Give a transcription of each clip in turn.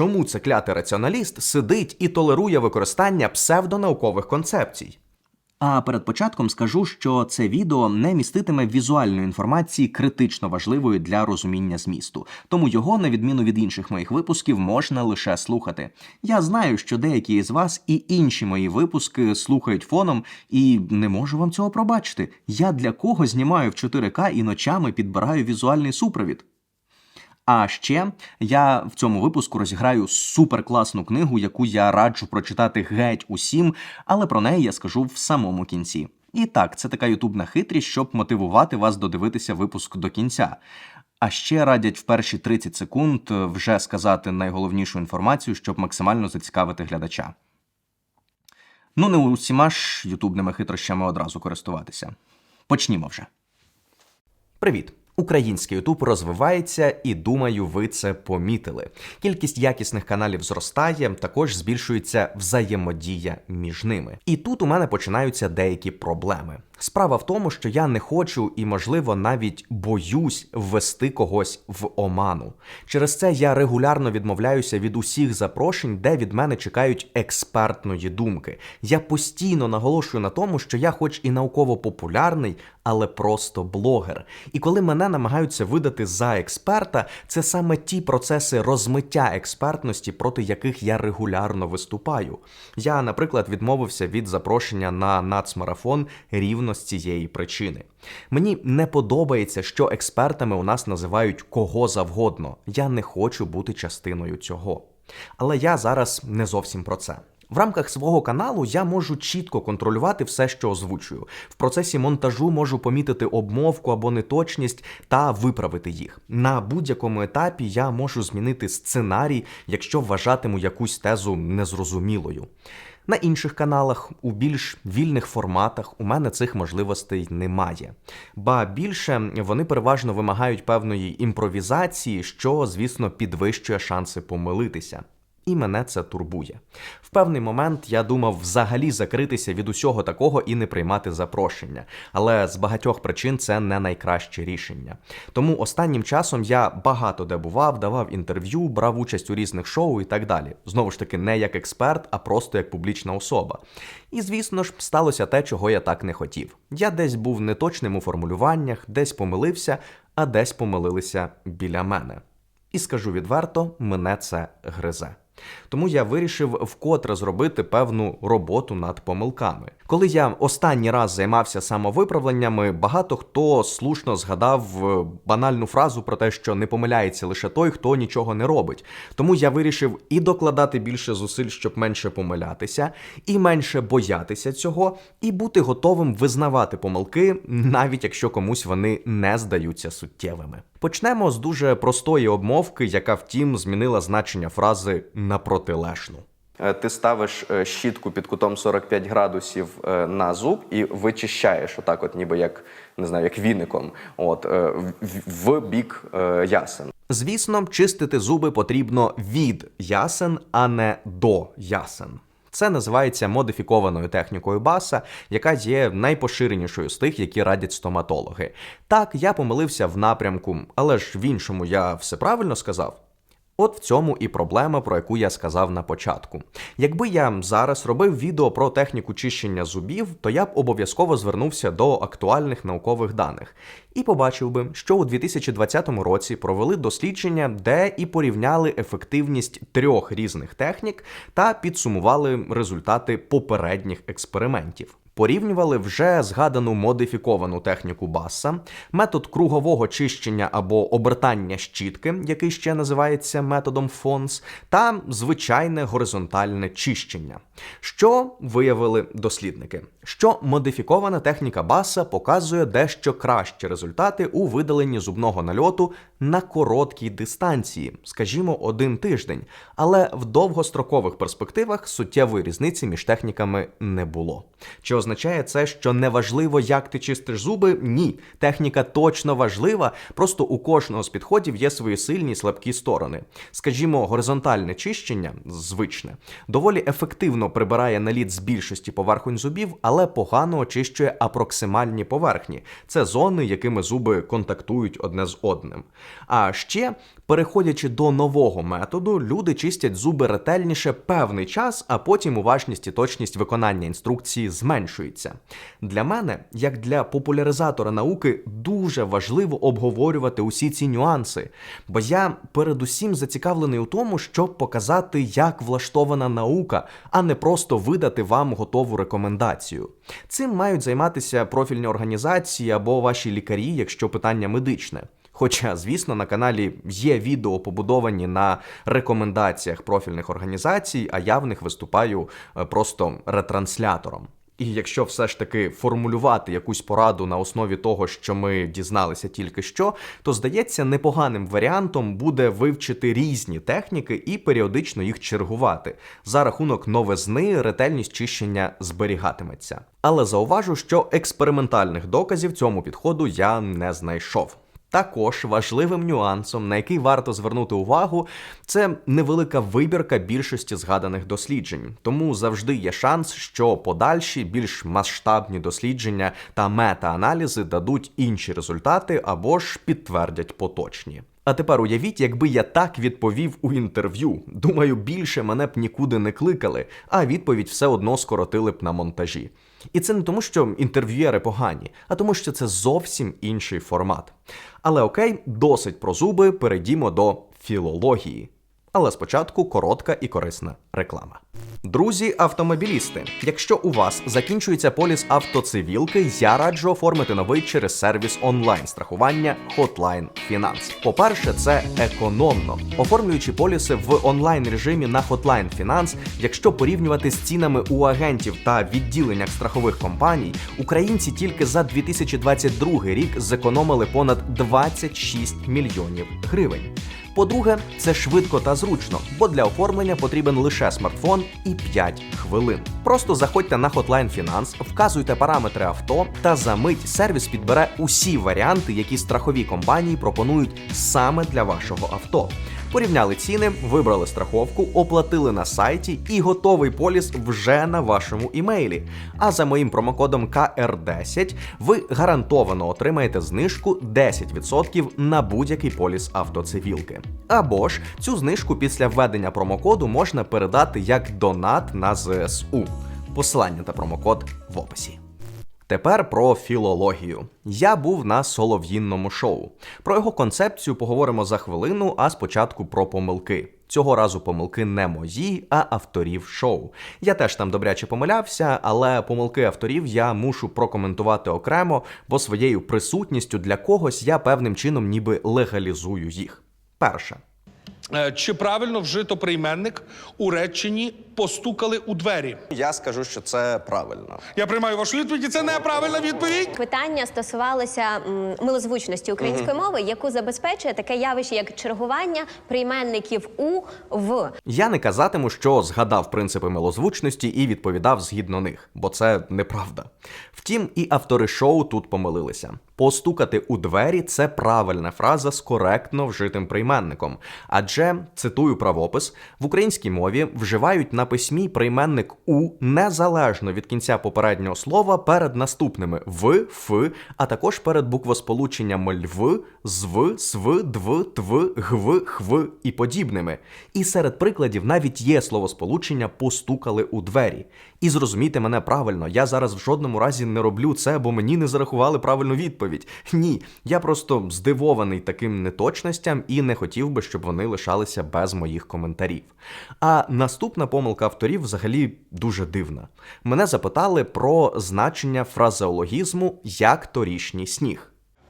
чому це клятий раціоналіст сидить і толерує використання псевдонаукових концепцій. А перед початком скажу, що це відео не міститиме візуальної інформації критично важливої для розуміння змісту, тому його, на відміну від інших моїх випусків, можна лише слухати. Я знаю, що деякі із вас і інші мої випуски слухають фоном, і не можу вам цього пробачити. Я для кого знімаю в 4К і ночами підбираю візуальний супровід. А ще я в цьому випуску розіграю суперкласну книгу, яку я раджу прочитати геть усім, але про неї я скажу в самому кінці. І так, це така ютубна хитрість, щоб мотивувати вас додивитися випуск до кінця. А ще радять в перші 30 секунд вже сказати найголовнішу інформацію, щоб максимально зацікавити глядача. Ну, не усіма ж ютубними хитрощами одразу користуватися. Почнімо вже. Привіт! Український Ютуб розвивається, і думаю, ви це помітили. Кількість якісних каналів зростає, також збільшується взаємодія між ними. І тут у мене починаються деякі проблеми. Справа в тому, що я не хочу і, можливо, навіть боюсь ввести когось в оману. Через це я регулярно відмовляюся від усіх запрошень, де від мене чекають експертної думки. Я постійно наголошую на тому, що я, хоч і науково популярний, але просто блогер. І коли мене намагаються видати за експерта, це саме ті процеси розмиття експертності, проти яких я регулярно виступаю. Я, наприклад, відмовився від запрошення на нацмарафон рівно з цієї причини. Мені не подобається, що експертами у нас називають кого завгодно. Я не хочу бути частиною цього. Але я зараз не зовсім про це. В рамках свого каналу я можу чітко контролювати все, що озвучую. В процесі монтажу можу помітити обмовку або неточність та виправити їх. На будь-якому етапі я можу змінити сценарій, якщо вважатиму якусь тезу незрозумілою. На інших каналах, у більш вільних форматах, у мене цих можливостей немає. Ба більше вони переважно вимагають певної імпровізації, що, звісно, підвищує шанси помилитися. І мене це турбує. В певний момент я думав взагалі закритися від усього такого і не приймати запрошення. Але з багатьох причин це не найкраще рішення. Тому останнім часом я багато де бував, давав інтерв'ю, брав участь у різних шоу і так далі. Знову ж таки, не як експерт, а просто як публічна особа. І звісно ж, сталося те, чого я так не хотів. Я десь був неточним у формулюваннях, десь помилився, а десь помилилися біля мене. І скажу відверто, мене це гризе. Тому я вирішив вкотре зробити певну роботу над помилками. Коли я останній раз займався самовиправленнями, багато хто слушно згадав е, банальну фразу про те, що не помиляється лише той, хто нічого не робить. Тому я вирішив і докладати більше зусиль, щоб менше помилятися, і менше боятися цього, і бути готовим визнавати помилки, навіть якщо комусь вони не здаються суттєвими. Почнемо з дуже простої обмовки, яка втім змінила значення фрази на протилежну. Е, Ти ставиш е, щітку під кутом 45 градусів е, на зуб і вичищаєш отак, от ніби як не знаю, як віником, от в- бік ясен. Звісно, чистити зуби потрібно від ясен, а не до ясен. Це називається модифікованою технікою баса, яка є найпоширенішою з тих, які радять стоматологи. Так, я помилився в напрямку, але ж в іншому я все правильно сказав. От в цьому і проблема, про яку я сказав на початку. Якби я зараз робив відео про техніку чищення зубів, то я б обов'язково звернувся до актуальних наукових даних і побачив би, що у 2020 році провели дослідження, де і порівняли ефективність трьох різних технік та підсумували результати попередніх експериментів. Порівнювали вже згадану модифіковану техніку Басса, метод кругового чищення або обертання щітки, який ще називається методом Фонс, та звичайне горизонтальне чищення. Що виявили дослідники? Що модифікована техніка Басса показує дещо кращі результати у видаленні зубного нальоту на короткій дистанції, скажімо, один тиждень, але в довгострокових перспективах суттєвої різниці між техніками не було. Чи означає це, що неважливо, як ти чистиш зуби? Ні. Техніка точно важлива, просто у кожного з підходів є свої сильні і слабкі сторони. Скажімо, горизонтальне чищення, звичне, доволі ефективно прибирає наліт з більшості поверхонь зубів, але погано очищує апроксимальні поверхні. Це зони, якими зуби контактують одне з одним. А ще, переходячи до нового методу, люди чистять зуби ретельніше певний час, а потім уважність і точність виконання інструкції зменшується. Для мене, як для популяризатора науки, дуже важливо обговорювати усі ці нюанси, бо я передусім зацікавлений у тому, щоб показати, як влаштована наука, а не просто видати вам готову рекомендацію. Цим мають займатися профільні організації або ваші лікарі, якщо питання медичне. Хоча, звісно, на каналі є відео побудовані на рекомендаціях профільних організацій, а я в них виступаю е, просто ретранслятором. І якщо все ж таки формулювати якусь пораду на основі того, що ми дізналися тільки що, то здається, непоганим варіантом буде вивчити різні техніки і періодично їх чергувати. За рахунок новизни ретельність чищення зберігатиметься. Але зауважу, що експериментальних доказів цьому підходу я не знайшов. Також важливим нюансом, на який варто звернути увагу, це невелика вибірка більшості згаданих досліджень. Тому завжди є шанс, що подальші більш масштабні дослідження та мета-аналізи дадуть інші результати або ж підтвердять поточні. А тепер уявіть, якби я так відповів у інтерв'ю. Думаю, більше мене б нікуди не кликали, а відповідь все одно скоротили б на монтажі. І це не тому, що інтерв'юєри погані, а тому, що це зовсім інший формат. Але окей, досить про зуби, перейдімо до філології. Але спочатку коротка і корисна реклама. Друзі, автомобілісти, якщо у вас закінчується поліс автоцивілки, я раджу оформити новий через сервіс онлайн страхування Hotline Finance. По-перше, це економно. Оформлюючи поліси в онлайн режимі на Hotline Finance, якщо порівнювати з цінами у агентів та відділеннях страхових компаній, українці тільки за 2022 рік зекономили понад 26 мільйонів гривень. По-друге, це швидко та зручно, бо для оформлення потрібен лише смартфон і 5 хвилин. Просто заходьте на Hotline Finance, вказуйте параметри авто, та за мить сервіс підбере усі варіанти, які страхові компанії пропонують саме для вашого авто. Порівняли ціни, вибрали страховку, оплатили на сайті і готовий поліс вже на вашому імейлі. А за моїм промокодом KR10 ви гарантовано отримаєте знижку 10% на будь-який поліс автоцивілки. Або ж цю знижку після введення промокоду можна передати як донат на ЗСУ. Посилання та промокод в описі. Тепер про філологію. Я був на солов'їнному шоу. Про його концепцію поговоримо за хвилину, а спочатку про помилки. Цього разу помилки не мої, а авторів шоу. Я теж там добряче помилявся, але помилки авторів я мушу прокоментувати окремо, бо своєю присутністю для когось я певним чином ніби легалізую їх. Перше. Е, Чи правильно вжито прийменник у реченні постукали у двері? Я скажу, що це правильно. Я приймаю вашу відповідь. і Це неправильна відповідь. Питання стосувалося м, милозвучності української мови, яку забезпечує таке явище, як чергування прийменників у в. Я не казатиму, що згадав принципи милозвучності і відповідав згідно них, бо це неправда. Втім, і автори шоу тут помилилися. Постукати у двері це правильна фраза з коректно вжитим прийменником. Адже, цитую правопис, в українській мові вживають на письмі прийменник у незалежно від кінця попереднього слова перед наступними в, ф, а також перед буквосполученнями льв, зв, св, дв, тв, гв, хв і подібними. І серед прикладів навіть є словосполучення постукали у двері. І зрозумійте мене правильно, я зараз в жодному разі не роблю це, бо мені не зарахували правильну відповідь. Ні, я просто здивований таким неточностям і не хотів би, щоб вони лишалися без моїх коментарів. А наступна помилка авторів взагалі дуже дивна. Мене запитали про значення фразеологізму як торішній сніг.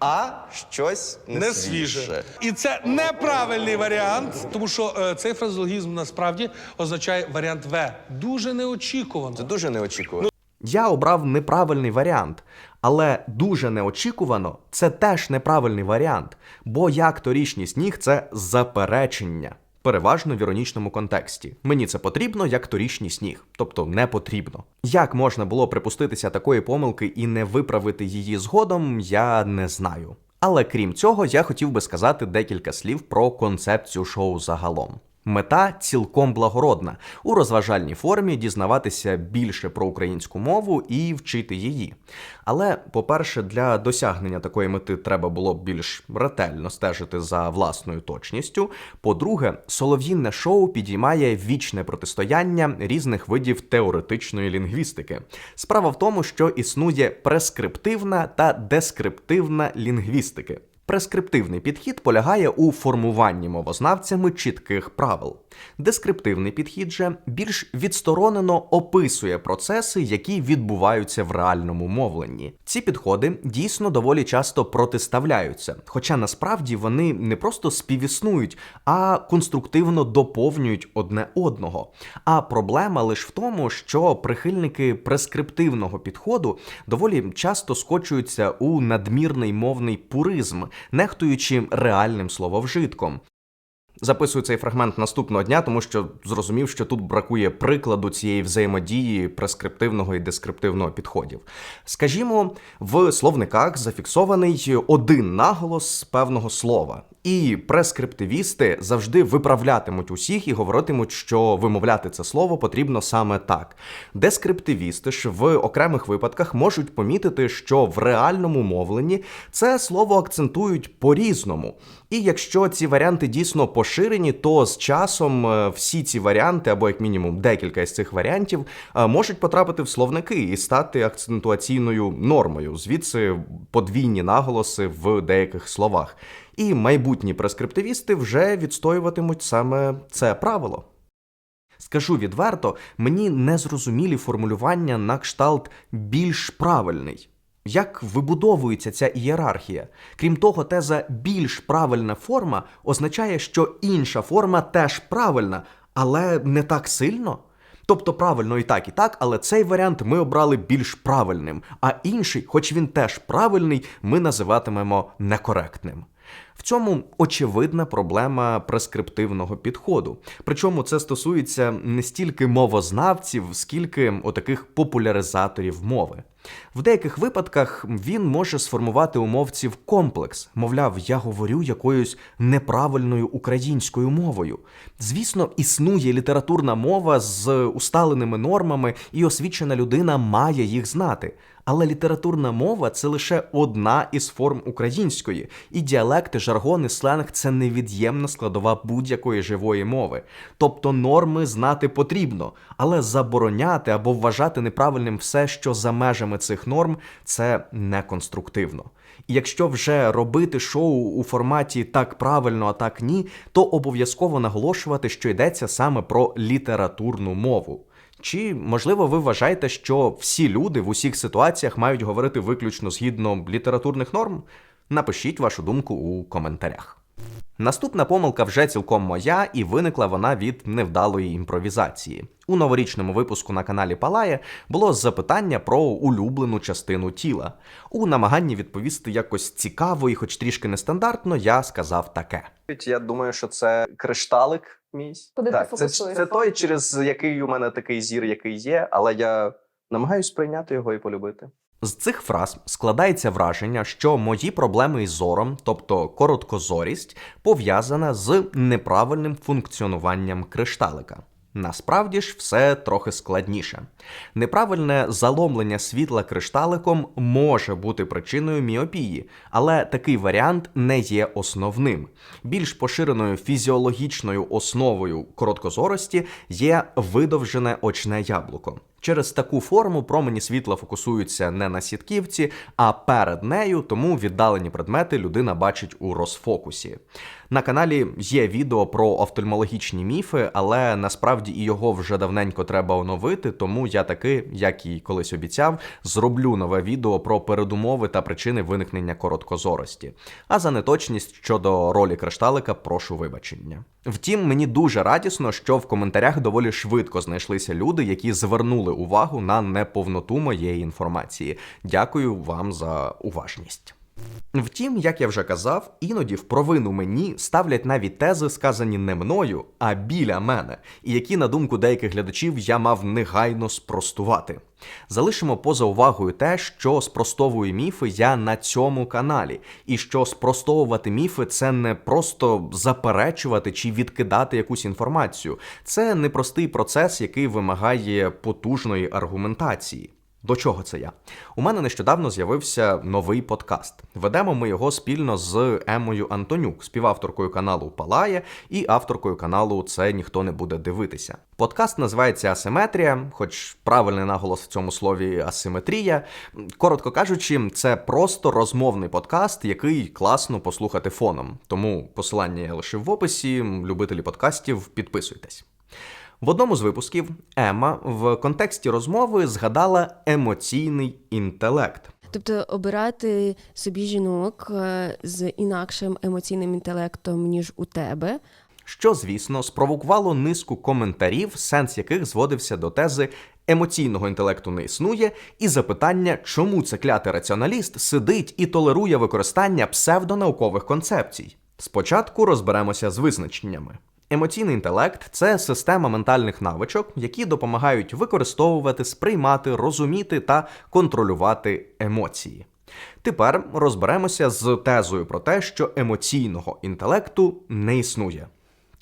А щось не, Не свіже. І це неправильний варіант, тому що е, цей фразеологізм насправді означає варіант В. Дуже неочікувано. Це дуже неочікувано. Я обрав неправильний варіант, але дуже неочікувано це теж неправильний варіант, бо як торішній сніг це заперечення. переважно в іронічному контексті. Мені це потрібно, як торішній сніг, тобто не потрібно. Як можна було припуститися такої помилки і не виправити її згодом, я не знаю. Але крім цього, я хотів би сказати декілька слів про концепцію шоу загалом. Мета цілком благородна у розважальній формі дізнаватися більше про українську мову і вчити її. Але, по-перше, для досягнення такої мети треба було б більш ретельно стежити за власною точністю. По-друге, солов'їнне шоу підіймає вічне протистояння різних видів теоретичної лінгвістики. Справа в тому, що існує прескриптивна та дескриптивна лінгвістики. Прескриптивний підхід полягає у формуванні мовознавцями чітких правил. Дескриптивний підхід же більш відсторонено описує процеси, які відбуваються в реальному мовленні. Ці підходи дійсно доволі часто протиставляються, хоча насправді вони не просто співіснують, а конструктивно доповнюють одне одного. А проблема лише в тому, що прихильники прескриптивного підходу доволі часто скочуються у надмірний мовний пуризм, нехтуючи реальним слововжитком. Записую цей фрагмент наступного дня, тому що зрозумів, що тут бракує прикладу цієї взаємодії прескриптивного і дескриптивного підходів. Скажімо, в словниках зафіксований один наголос певного слова, і прескриптивісти завжди виправлятимуть усіх і говоритимуть, що вимовляти це слово потрібно саме так. Дескриптивісти ж в окремих випадках можуть помітити, що в реальному мовленні це слово акцентують по-різному. І якщо ці варіанти дійсно поширені, то з часом е, всі ці варіанти, або як мінімум декілька із цих варіантів, е, можуть потрапити в словники і стати акцентуаційною нормою. Звідси подвійні наголоси в деяких словах. І майбутні прескриптивісти вже відстоюватимуть саме це правило. Скажу відверто, мені незрозумілі формулювання на кшталт більш правильний. Як вибудовується ця ієрархія? Крім того, теза більш правильна форма означає, що інша форма теж правильна, але не так сильно. Тобто правильно і так, і так, але цей варіант ми обрали більш правильним, а інший, хоч він теж правильний, ми називатимемо некоректним. В цьому очевидна проблема прескриптивного підходу. Причому це стосується не стільки мовознавців, скільки отаких популяризаторів мови. В деяких випадках він може сформувати у мовців комплекс, мовляв, я говорю якоюсь неправильною українською мовою. Звісно, існує літературна мова з усталеними нормами, і освічена людина має їх знати. Але літературна мова це лише одна із форм української, і діалекти, жаргони, сленг це невід'ємна складова будь-якої живої мови. Тобто норми знати потрібно, але забороняти або вважати неправильним все, що за межами цих норм, це неконструктивно. І якщо вже робити шоу у форматі так правильно, а так ні, то обов'язково наголошувати, що йдеться саме про літературну мову. Чи можливо ви вважаєте, що всі люди в усіх ситуаціях мають говорити виключно згідно літературних норм? Напишіть вашу думку у коментарях. Наступна помилка вже цілком моя, і виникла вона від невдалої імпровізації. У новорічному випуску на каналі Палає було запитання про улюблену частину тіла. У намаганні відповісти якось цікаво і, хоч трішки нестандартно, я сказав таке. Я думаю, що це кришталик мій. Куди ти це, фокусуєш це той, через який у мене такий зір, який є, але я намагаюсь прийняти його і полюбити. З цих фраз складається враження, що мої проблеми із зором, тобто короткозорість, пов'язана з неправильним функціонуванням кришталика. Насправді ж все трохи складніше. Неправильне заломлення світла кришталиком може бути причиною міопії, але такий варіант не є основним. Більш поширеною фізіологічною основою короткозорості є видовжене очне яблуко. Через таку форму промені світла фокусуються не на сітківці, а перед нею, тому віддалені предмети людина бачить у розфокусі. На каналі є відео про офтальмологічні міфи, але насправді і його вже давненько треба оновити, тому я таки, як і колись обіцяв, зроблю нове відео про передумови та причини виникнення короткозорості. А за неточність щодо ролі кришталика прошу вибачення. Втім, мені дуже радісно, що в коментарях доволі швидко знайшлися люди, які звернули увагу на неповноту моєї інформації. Дякую вам за уважність. Втім, як я вже казав, іноді в провину мені ставлять навіть тези, сказані не мною, а біля мене, і які, на думку деяких глядачів, я мав негайно спростувати. Залишимо поза увагою те, що спростовую міфи я на цьому каналі, і що спростовувати міфи це не просто заперечувати чи відкидати якусь інформацію. Це непростий процес, який вимагає потужної аргументації. До чого це я? У мене нещодавно з'явився новий подкаст. Ведемо ми його спільно з Емою Антонюк, співавторкою каналу Палає і авторкою каналу Це ніхто не буде дивитися. Подкаст називається Асиметрія, хоч правильний наголос в цьому слові асиметрія. Коротко кажучи, це просто розмовний подкаст, який класно послухати фоном. Тому посилання я лишив в описі. Любителі подкастів, підписуйтесь. В одному з випусків Ема в контексті розмови згадала емоційний інтелект. Тобто обирати собі жінок е, з інакшим емоційним інтелектом, ніж у тебе. Що, звісно, спровокувало низку коментарів, сенс яких зводився до тези емоційного інтелекту не існує, і запитання, чому це клятий раціоналіст сидить і толерує використання псевдонаукових концепцій. Спочатку розберемося з визначеннями. Емоційний інтелект це система ментальних навичок, які допомагають використовувати, сприймати, розуміти та контролювати емоції. Тепер розберемося з тезою про те, що емоційного інтелекту не існує.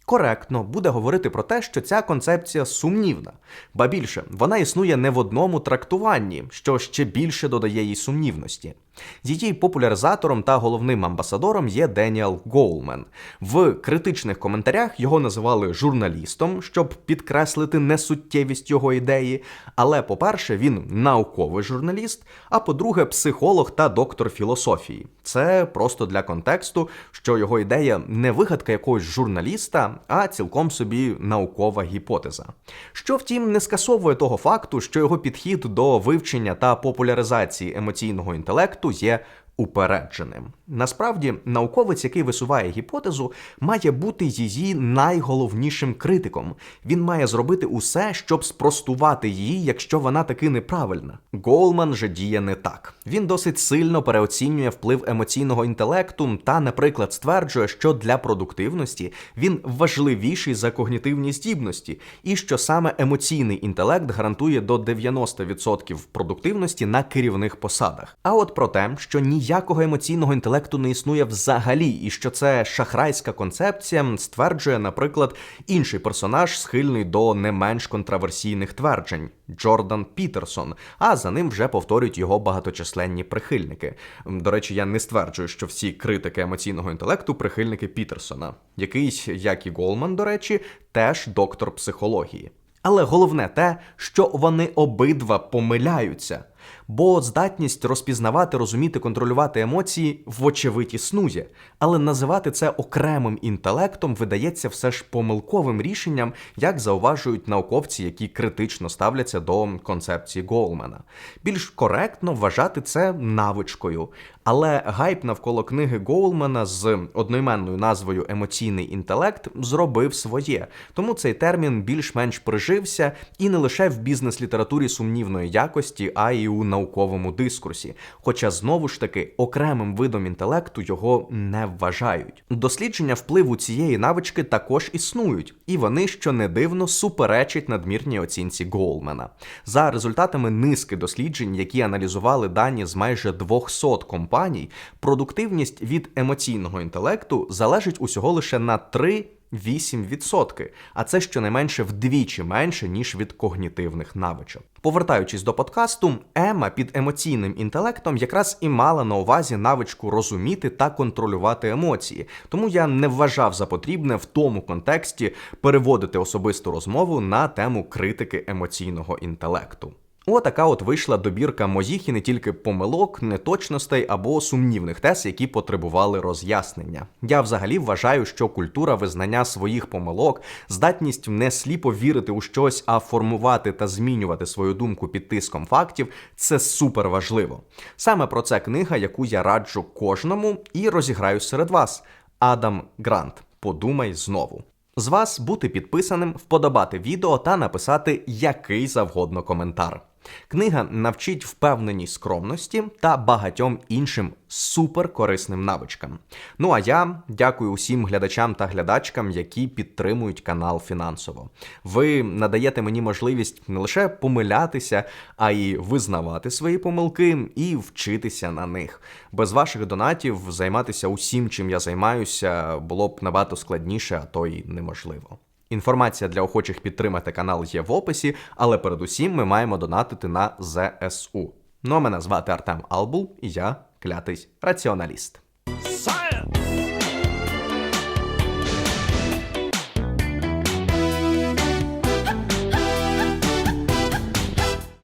Коректно буде говорити про те, що ця концепція сумнівна, ба більше вона існує не в одному трактуванні, що ще більше додає їй сумнівності. Її популяризатором та головним амбасадором є Деніел Гоулмен. В критичних коментарях його називали журналістом, щоб підкреслити несуттєвість його ідеї. Але, по-перше, він науковий журналіст, а по-друге, психолог та доктор філософії. Це просто для контексту, що його ідея не вигадка якогось журналіста, а цілком собі наукова гіпотеза. Що, втім, не скасовує того факту, що його підхід до вивчення та популяризації емоційного інтелекту є упередженим. Насправді, науковець, який висуває гіпотезу, має бути її найголовнішим критиком. Він має зробити усе, щоб спростувати її, якщо вона таки неправильна. Голман же діє не так. Він досить сильно переоцінює вплив емоційного інтелекту та, наприклад, стверджує, що для продуктивності він важливіший за когнітивні здібності, і що саме емоційний інтелект гарантує до 90% продуктивності на керівних посадах. А от про те, що ніякого емоційного інтелекту не існує взагалі, і що це шахрайська концепція, стверджує, наприклад, інший персонаж, схильний до не менш контраверсійних тверджень Джордан Пітерсон. А за ним вже повторюють його багаточисленні прихильники. До речі, я не стверджую, що всі критики емоційного інтелекту прихильники Пітерсона, який, як і Голман, до речі, теж доктор психології. Але головне те, що вони обидва помиляються. Бо здатність розпізнавати, розуміти, контролювати емоції вочевидь існує, але називати це окремим інтелектом видається все ж помилковим рішенням, як зауважують науковці, які критично ставляться до концепції Голмана. Більш коректно вважати це навичкою. Але гайп навколо книги Гоулмана з одноіменною назвою Емоційний інтелект зробив своє. Тому цей термін більш-менш прижився і не лише в бізнес-літературі сумнівної якості, а й у науковому дискурсі. Хоча знову ж таки окремим видом інтелекту його не вважають. Дослідження впливу цієї навички також існують, і вони, що не дивно, суперечать надмірній оцінці Гоулмана. За результатами низки досліджень, які аналізували дані з майже 200 компаній, продуктивність від емоційного інтелекту залежить усього лише на 3 8%, а це щонайменше вдвічі менше, ніж від когнітивних навичок. Повертаючись до подкасту, Ема під емоційним інтелектом якраз і мала на увазі навичку розуміти та контролювати емоції, тому я не вважав за потрібне в тому контексті переводити особисту розмову на тему критики емоційного інтелекту. Отака от вийшла добірка моїх і не тільки помилок, неточностей або сумнівних тез, які потребували роз'яснення. Я взагалі вважаю, що культура визнання своїх помилок, здатність не сліпо вірити у щось, а формувати та змінювати свою думку під тиском фактів це супер важливо. Саме про це книга, яку я раджу кожному і розіграю серед вас. Адам Грант. Подумай знову. З вас бути підписаним, вподобати відео та написати який завгодно коментар. Книга навчить впевненій скромності та багатьом іншим суперкорисним навичкам. Ну а я дякую усім глядачам та глядачкам, які підтримують канал фінансово. Ви надаєте мені можливість не лише помилятися, а й визнавати свої помилки і вчитися на них. Без ваших донатів займатися усім, чим я займаюся, було б набагато складніше, а то й неможливо. Інформація для охочих підтримати канал є в описі, але передусім ми маємо донатити на ЗСУ. Ну а мене звати Артем Албул, і я клятий раціоналіст. Science!